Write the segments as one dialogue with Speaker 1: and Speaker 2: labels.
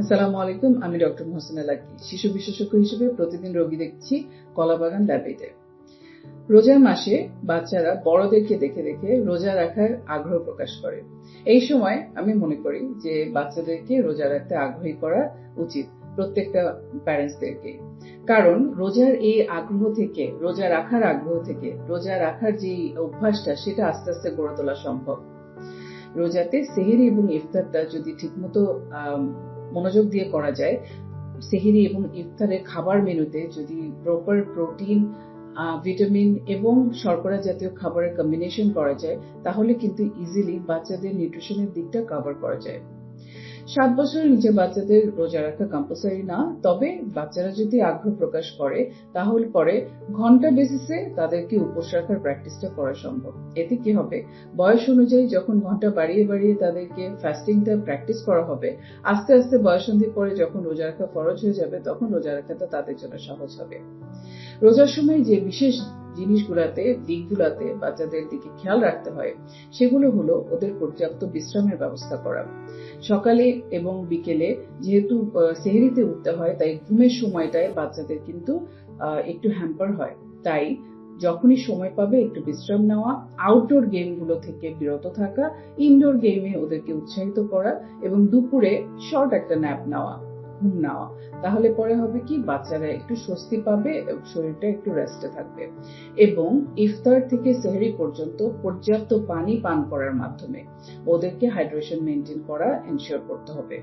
Speaker 1: আসসালামু আলাইকুম, আমি ডক্টর মোহসেনা লাকি শিশু বিশেষজ্ঞ হিসেবে প্রতিদিন রোগী দেখছি কলাবাগান ল্যাবেতে রোজার মাসে বাচ্চারা বড়দেরকে দেখে দেখে রোজা রাখার আগ্রহ প্রকাশ করে। এই সময় আমি মনে করি যে বাচ্চাদেরকে রোজা রাখতে আগ্রহী করা উচিত প্রত্যেকটা প্যারেন্টসদেরকে। কারণ রোজার এই আগ্রহ থেকে, রোজা রাখার আগ্রহ থেকে, রোজা রাখার যে অভ্যাসটা, সেটা আস্তে আস্তে গড়ে তোলা সম্ভব। রোজাতে সেহেরি এবং ইফতারটা যদি ঠিকমতো মনোযোগ দিয়ে করা যায়। সেহিরি এবং ইফতারের খাবার মেনুতে যদি প্রপার প্রোটিন ভিটামিন এবং শর্করা জাতীয় খাবারের কম্বিনেশন করা যায়, তাহলে কিন্তু ইজিলি বাচ্চাদের নিউট্রিশনের দিকটা কভার করা যায়। সাত বছরের নিচে বাচ্চাদের রোজা রাখা কম্পালসারি না, তবে বাচ্চারা যদি আগ্রহ প্রকাশ করে, তাহলে পরে ঘণ্টা বেসিসে তাদেরকে উপোস রাখার প্র্যাকটিসটা করা সম্ভব। এতে কি হবে? বয়স অনুযায়ী যখন ঘণ্টা বাড়িয়ে বাড়িয়ে তাদেরকে ফাস্টিংটা প্র্যাকটিস করা হবে, আস্তে আস্তে বয়সন্ধি পরে যখন রোজা রাখা ফরজ হয়ে যাবে, তখন রোজা রাখাটা তাদের জন্য সহজ হবে। রোজার সময় যে বিশেষ জিনিসগুলাতে, দিকগুলাতে বাচ্চাদের দিকে খেয়াল রাখতে হয়। সেগুলো হলো ওদের পর্যাপ্ত বিশ্রামের ব্যবস্থা করা। সকালে এবং বিকেলে যেহেতু সেহেরিতে উঠতে হয়, তাই ঘুমের সময়টায় বাচ্চাদের কিন্তু একটু হ্যাম্পার হয়। তাই যখনই সময় পাবে একটু বিশ্রাম নেওয়া আউটডোর গেমগুলো থেকে বিরত থাকা ইনডোর গেমে ওদেরকে উৎসাহিত করা এবং দুপুরে শর্ট একটা ন্যাপ নেওয়া। ঘুম নেওয়া তাহলে পরে হবে কি? বাচ্চারা একটু স্বস্তি পাবে, শরীরটা একটু রেস্টে থাকবে। এবং ইফতার থেকে সেহরি পর্যন্ত পর্যাপ্ত পানি পান করার মাধ্যমে। ওদেরকে হাইড্রেশন মেনটেন করা এনশিওর করতে হবে।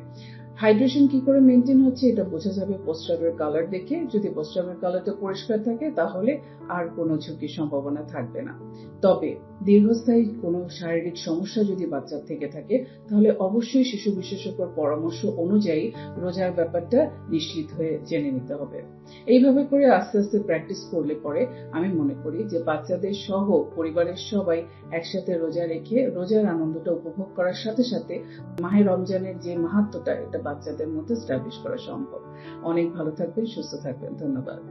Speaker 1: হাইড্রেশন কি করে মেনটেন হচ্ছে এটা বোঝা যাবে পোস্টাবের কালার দেখে। যদি পোস্টাবের কালারটা পরিষ্কার থাকে, তাহলে আর কোনো ঝুঁকির সম্ভাবনা থাকবে না। তবে দীর্ঘস্থায়ী কোনো শারীরিক সমস্যা যদি বাচ্চার থেকে থাকে, তাহলে অবশ্যই শিশু বিশেষজ্ঞর পরামর্শ অনুযায়ী রোজার ব্যাপারটা নিশ্চিত হয়ে জেনে নিতে হবে। এইভাবে করে আস্তে আস্তে প্র্যাকটিস করলে পরে আমি মনে করি যে বাচ্চাদের সহ পরিবারের সবাই একসাথে রোজা রেখে রোজার আনন্দটা উপভোগ করার সাথে সাথে মাহে রমজানের যে মাহাত্মটা এটা বাচ্চাদের মধ্যে স্ট্যাবলিশ করা সম্ভব। অনেক ভালো থাকবেন সুস্থ থাকবেন। ধন্যবাদ।